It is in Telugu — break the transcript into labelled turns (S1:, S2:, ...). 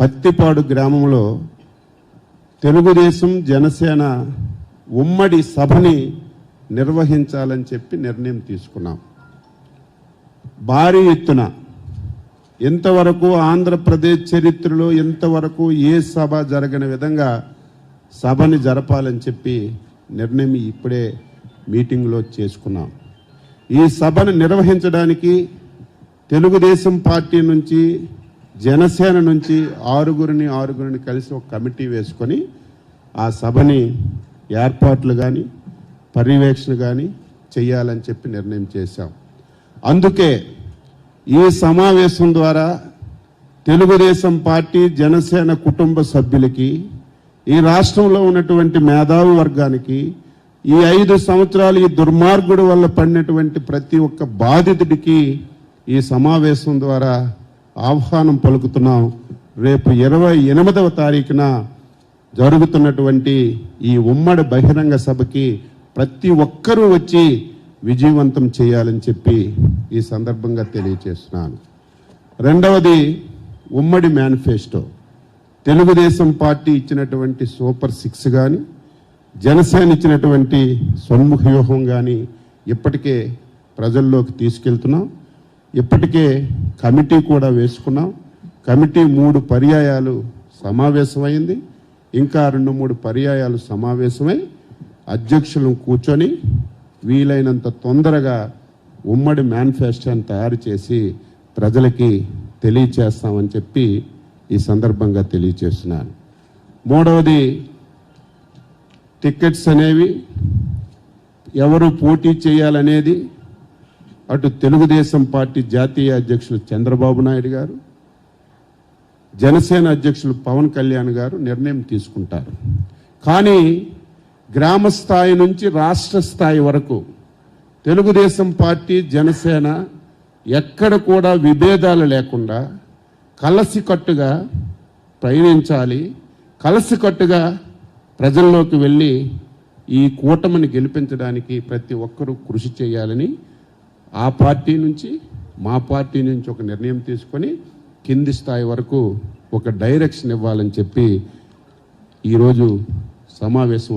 S1: పత్తిపాడు గ్రామంలో తెలుగుదేశం జనసేన ఉమ్మడి సభని నిర్వహించాలని చెప్పి నిర్ణయం తీసుకున్నాం. భారీ ఎత్తున ఇంతవరకు ఆంధ్రప్రదేశ్ చరిత్రలో ఇంతవరకు ఏ సభ జరగని విధంగా సభని జరపాలని చెప్పి నిర్ణయం ఇప్పుడే మీటింగ్లో చేసుకున్నాం. ఈ సభను నిర్వహించడానికి తెలుగుదేశం పార్టీ నుంచి జనసేన నుంచి ఆరుగురిని ఆరుగురిని కలిసి ఒక కమిటీ వేసుకొని ఆ సభని ఏర్పాట్లు కానీ పర్యవేక్షణ కానీ చేయాలని చెప్పి నిర్ణయం చేశాం. అందుకే ఈ సమావేశం ద్వారా తెలుగుదేశం పార్టీ జనసేన కుటుంబ సభ్యులకి ఈ రాష్ట్రంలో ఉన్నటువంటి మేధావి వర్గానికి ఈ ఐదు సంవత్సరాలు ఈ దుర్మార్గుడు వల్ల పడినటువంటి ప్రతి ఒక్క బాధితుడికి ఈ సమావేశం ద్వారా ఆహ్వానం పలుకుతున్నాం. రేపు ఇరవై ఎనిమిదవ తారీఖున జరుగుతున్నటువంటి ఈ ఉమ్మడి బహిరంగ సభకి ప్రతి ఒక్కరూ వచ్చి విజయవంతం చేయాలని చెప్పి ఈ సందర్భంగా తెలియచేస్తున్నాను. రెండవది ఉమ్మడి మేనిఫెస్టో. తెలుగుదేశం పార్టీ ఇచ్చినటువంటి సూపర్ సిక్స్ కానీ జనసేన ఇచ్చినటువంటి సన్ముఖ వ్యూహం కానీ ఇప్పటికే ప్రజల్లోకి తీసుకెళ్తున్నాం. ఇప్పటికే కమిటీ కూడా వేసుకున్నాం. కమిటీ మూడు పర్యాయాలు సమావేశమైంది. ఇంకా రెండు మూడు పర్యాయాలు సమావేశమై అధ్యక్షులను కూర్చొని వీలైనంత తొందరగా ఉమ్మడి మేనిఫెస్టోని తయారు చేసి ప్రజలకి తెలియచేస్తామని చెప్పి ఈ సందర్భంగా తెలియచేస్తున్నాను. మూడవది టికెట్స్ అనేవి ఎవరు పోటీ చేయాలనేది అటు తెలుగుదేశం పార్టీ జాతీయ అధ్యక్షులు చంద్రబాబు నాయుడు గారు జనసేన అధ్యక్షులు పవన్ కళ్యాణ్ గారు నిర్ణయం తీసుకుంటారు. కానీ గ్రామ స్థాయి నుంచి రాష్ట్ర స్థాయి వరకు తెలుగుదేశం పార్టీ జనసేన ఎక్కడ కూడా విభేదాలు లేకుండా కలసికట్టుగా ప్రయాణించాలి. కలసికట్టుగా ప్రజల్లోకి వెళ్ళి ఈ కూటమిని గెలిపించడానికి ప్రతి ఒక్కరూ కృషి చేయాలని ఆ పార్టీ నుంచి మా పార్టీ నుంచి ఒక నిర్ణయం తీసుకొని కింది స్థాయి వరకు ఒక డైరెక్షన్ ఇవ్వాలని చెప్పి ఈరోజు సమావేశం